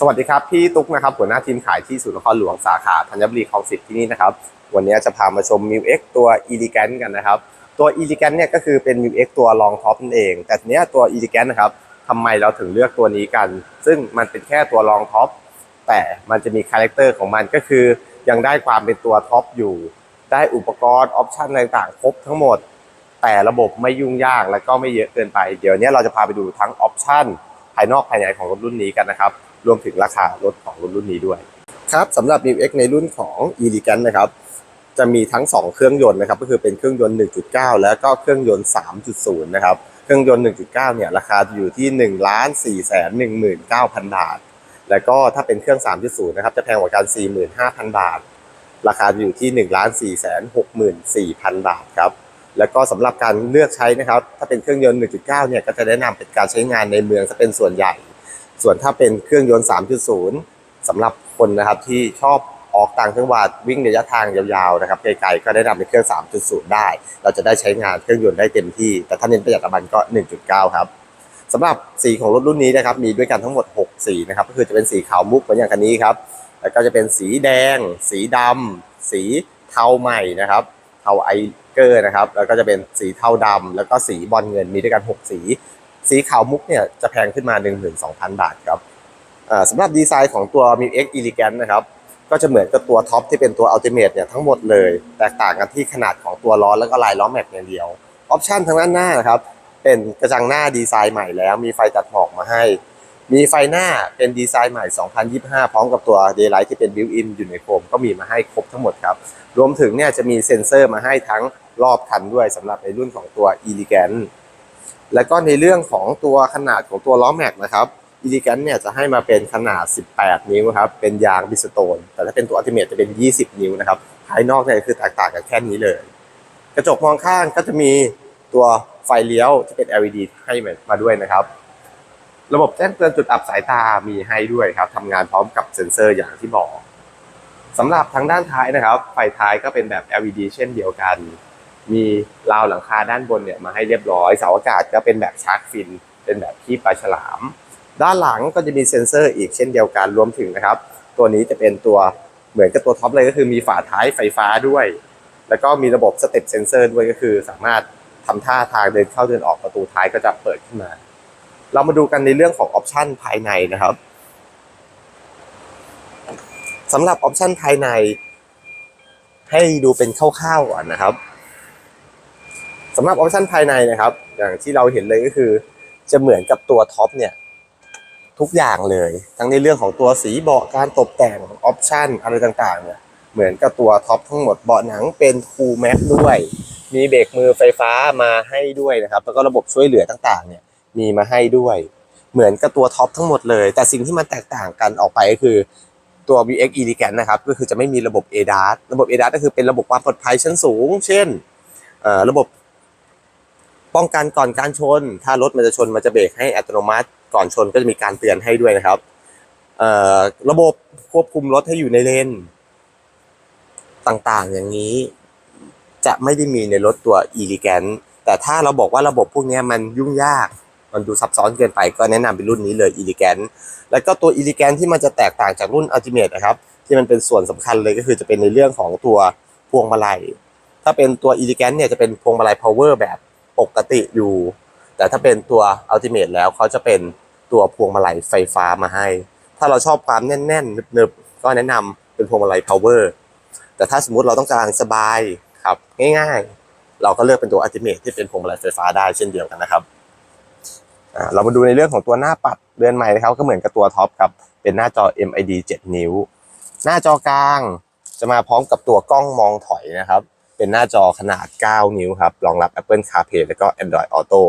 สวัสดีครับ พี่ตุ๊กนะครับหัวหน้าทีมขายที่ศูนย์นครหลวงสาขาธัญบุรีคลองสิบที่นี่นะครับ วันนี้จะพามาชม m ิว X ตัว e l e g a n t กันนะครับ ตัว e l e g a n t เนี่ยก็คือเป็น m ิว X ตัวรองท็อปนั่นเอง แต่เนี้ยตัว e l e g a n t นะครับทำไมเราถึงเลือกตัวนี้กัน ซึ่งมันเป็นแค่ตัวรองท็อปแต่มันจะมีคาแรคเตอร์ของมันก็คือ ยังได้ความเป็นตัวท็อปอยู่ ได้อุปกรณ์ออปชันต่างๆ ครบทั้งหมด แต่ระบบไม่ยุ่งยากและก็ไม่เยอะเกินไป เดี๋ยวนี้เราจะพาไปดูทั้งออปชันภายนอกภายในของรถรุ่นนี้กันนะครับ รวมถึงราคารถของรถรุ่นนี้ด้วย ครับสำหรับ m ิว X ในรุ่นของ e l e g a n นะครับจะมีทั้ง 2 เครื่องยนต์นะครับก็คือเป็นเครื่องยนต์ 1.9 แล้วก็เครื่องยนต์ 3.0 นะครับเครื่องยนต์ 1.9 เนี่ยราคาอยู่ที่ 1 4 1 9 0 0 0บาท แล้วก็ถ้าเป็นเครื่อง 3.0 นะครับจะแพงกว่ากัน 45,000 บาท ราคาอยู่ที่ 1 4 6 4 0 0 0บาทครับแล้วก็สำหรับการเลือกใช้นะครับ ถ้าเป็นเครื่องยนต์ 1.9 เนี่ยก็จะแนะนำเป็นการใช้งานในเมืองจะเป็นส่วนใหญ่ ส่วนถ้าเป็นเครื่องยนต์ 3.0สำหรับคนนะครับที่ชอบออกต่างจังหวัดวิ่งระยะทางยาวๆนะครับไกลๆก็แนะนำเป็นเครื่อง 3.0 ได้ เราจะได้ใช้งานเครื่องยนต์ได้เต็มที่ แต่ถ้าเน้นประหยัดน้ำมันก็ 1.9 ครับสำหรับสีของรถรุ่นนี้นะครับมีด้วยกันทั้งหมด 6 สีนะครับก็คือจะเป็นสีขาวมุกเหมือนอย่างคันนี้ครับแล้วก็จะเป็นสีแดง สีดำสีเทาใหม่นะครับเทาไอเกอร์นะครับแล้วก็จะเป็นสีเทาดำแล้วก็สีบอลเงินมีด้วยกัน 6 สี สีขาวมุกเนี่ยจะแพงขึ้นมา 12,000 บาทครับสำหรับดีไซน์ของตัว m i X Elegant นะครับ ก็จะเหมือนกับตัวท็อปที่เป็นตัว Ultimate เนี่ยทั้งหมดเลย แตกต่างกันที่ขนาดของตัวล้อแล้วก็ลายล้อแม็กอย่างเดียวออปชันทางด้านหน้านะครับเป็นกระจังหน้าดีไซน์ใหม่แล้ว มีไฟตัดหมอกมาให้ มีไฟหน้าเป็นดีไซน์ใหม่ 2025 พร้อมกับตัว Daylight ที่เป็น Built-in อยู่ในโคมก็มีมาให้ครบทั้งหมดครับ รวมถึงเนี่ยจะมีเซ็นเซอร์มาให้ทั้งรอบคันด้วยสำหรับในรุ่นของตัว Elegant แล้วก็ในเรื่องของตัวขนาดของตัวล้อแม็กนะครับอีลิแกนเนี่ยจะให้มาเป็นขนาด 18 นิ้วครับ เป็นยางบิสโตน แต่ถ้าเป็นตัวอัลติเมทจะเป็น 20 นิ้วนะครับ ภายนอกเนี่ยคือแตกต่างกันแค่นี้เลย กระจกมองข้างก็จะมีตัวไฟเลี้ยวที่เป็น LED ให้มาด้วยนะครับ ระบบแจ้งเตือนจุดอับสายตามีให้ด้วยครับทำงานพร้อมกับเซ็นเซอร์อย่างที่บอกสำหรับทางด้านท้ายนะครับ ไฟท้ายก็เป็นแบบ LED เช่นเดียวกัน มีราวหลังคาด้านบนเนี่ยมาให้เรียบร้อย เสาอากาศก็เป็นแบบชาร์กฟิน เป็นแบบที่ปลาฉลาม ด้านหลังก็จะมีเซ็นเซอร์อีกเช่นเดียวกันรวมถึงนะครับ ตัวนี้จะเป็นตัวเหมือนกับตัวท็อปเลยก็คือมีฝาท้ายไฟฟ้าด้วย แล้วก็มีระบบสเต็ปเซนเซอร์ด้วยก็คือสามารถทำท่าทางเดินเข้าเดินออกประตูท้ายก็จะเปิดขึ้นมา เรามาดูกันในเรื่องของออปชันภายในนะครับสำหรับออปชันภายในให้ดูเป็นคร่าวๆก่อนนะครับ สำหรับออปชันภายในนะครับ อย่างที่เราเห็นเลยก็คือ จะเหมือนกับตัวท็อปเนี่ยทุกอย่างเลย ทั้งในเรื่องของตัวสีเบาะการตกแต่งออปชันอะไรต่างๆเนี่ยเหมือนกับตัวท็อปทั้งหมดเบาะหนังเป็นคูลแม็กด้วย มีเบรกมือไฟฟ้ามาให้ด้วยนะครับ แล้วก็ระบบช่วยเหลือต่างๆ เนี่ยมีมาให้ด้วย เหมือนกับตัวท็อปทั้งหมดเลย แต่สิ่งที่มันแตกต่างกันออกไปก็คือตัว VX Elegant นะครับก็คือจะไม่มีระบบ ADAS ระบบ ADAS ก็คือเป็นระบบความปลอดภัยชั้นสูง เช่นระบบ ป้องกันก่อนการชน ถ้ารถมันจะชนมันจะเบรกให้อัตโนมัติ ก่อนชนก็จะมีการเตือนให้ด้วยนะครับระบบควบคุมรถให้อยู่ในเลนต่างๆ อย่างนี้จะไม่ได้มีในรถตัว e l e g a n t แต่ถ้าเราบอกว่าระบบพวกนี้มันยุ่งยาก มันดูซับซ้อนเกินไปก็แนะนำเป็นรุ่นนี้เลย e l e g a n t แล้วก็ตัว e l e g a n t ที่มันจะแตกต่างจากรุ่น Ultimate นะครับ ที่มันเป็นส่วนสำคัญเลยก็คือจะเป็นในเรื่องของตัวพวงมาลัย ถ้าเป็นตัว e l e g a n t เนี่ยจะเป็นพวงมาลัย power แบบ ปกติอยู่ แต่ถ้าเป็นตัว Ultimate แล้วเขาจะเป็นตัวพวงมาลัยไฟฟ้ามาให้ ถ้าเราชอบความแน่นๆนึบๆก็แนะนำเป็นพวงมาลัย power แต่ถ้าสมมุติเราต้องการสบายครับง่ายๆ เราก็เลือกเป็นตัว Ultimate ที่เป็นพวงมาลัยไฟฟ้าได้เช่นเดียวกันนะครับเรามาดูในเรื่องของตัวหน้าปัดเรือนใหม่นะครับก็เหมือนกับตัวท็อปครับเป็นหน้าจอ MID 7 นิ้ว หน้าจอกลางจะมาพร้อมกับตัวกล้องมองถอยนะครับ เป็นหน้าจอขนาด 9 นิ้วครับ รองรับ Apple CarPlay แล้วก็ Android Auto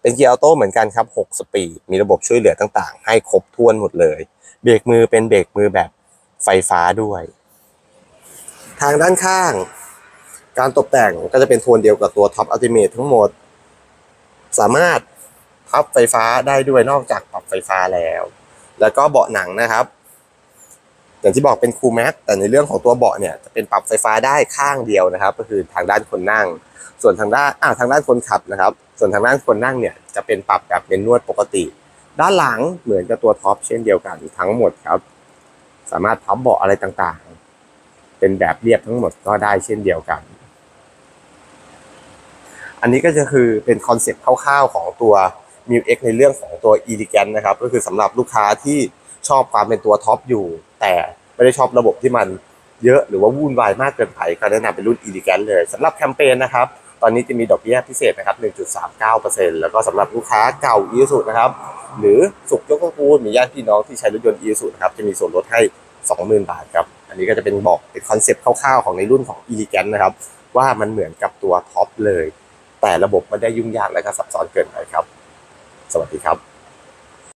เป็นเกียร์ออโต้เหมือนกันครับ 6 สปีด มีระบบช่วยเหลือต่างๆ ให้ครบถ้วนหมดเลย เบรกมือเป็นเบรกมือแบบไฟฟ้าด้วย ทางด้านข้าง การตกแต่งก็จะเป็นโทนเดียวกับตัว Top Ultimate ทั้งหมด สามารถพับไฟฟ้าได้ด้วยนอกจากปรับไฟฟ้าแล้ว แล้วก็เบาะหนังนะครับ อย่างที่บอกเป็นคูแม็กแต่ในเรื่องของตัวเบาะเนี่ยจะเป็นปรับไฟฟ้าได้ข้างเดียวนะครับ ก็คือทางด้านคนนั่ง ส่วนทางด้านอ่าทางด้านคนขับนะครับ ส่วนทางด้านคนนั่งเนี่ยจะเป็นปรับแบบเป็นนวดปกติ ด้านหลังเหมือนกับตัวท็อปเช่นเดียวกันทั้งหมดครับ สามารถพับเบาะอะไรต่างๆ เป็นแบบเรียบทั้งหมดก็ได้เช่นเดียวกัน อันนี้ก็จะคือเป็นคอนเซ็ปต์คร่าวๆของตัว m i u X ในเรื่องของตัว Elegant นะครับก็คือสำหรับลูกค้าที่ ชอบความเป็นตัวท็อปอยู่ แต่ไม่ได้ชอบระบบที่มันเยอะหรือว่าวุ่นวายมากเกินไปก็แนะนำเป็นรุ่น Elegant เลยสำหรับแคมเปญนะครับ ตอนนี้จะมีดอกเบี้ยพิเศษนะครับ 1.39%แล้วก็สำหรับลูกค้าเก่า e s u นะครับ หรือสุขยกตระกูลมีญาติพี่น้องที่ใช้รถยนต์ e s u นะครับจะมีส่วนลดให้ 20,000 บาทครับ อันนี้ก็จะเป็นบอกเป็นคอนเซปต์คร่าวๆของในรุ่นของ Elegant นะครับว่ามันเหมือนกับตัวท็อปเลย แต่ระบบไม่ได้ยุ่งยากและก็ซับซ้อนเกินไปครับ สวัสดีครับ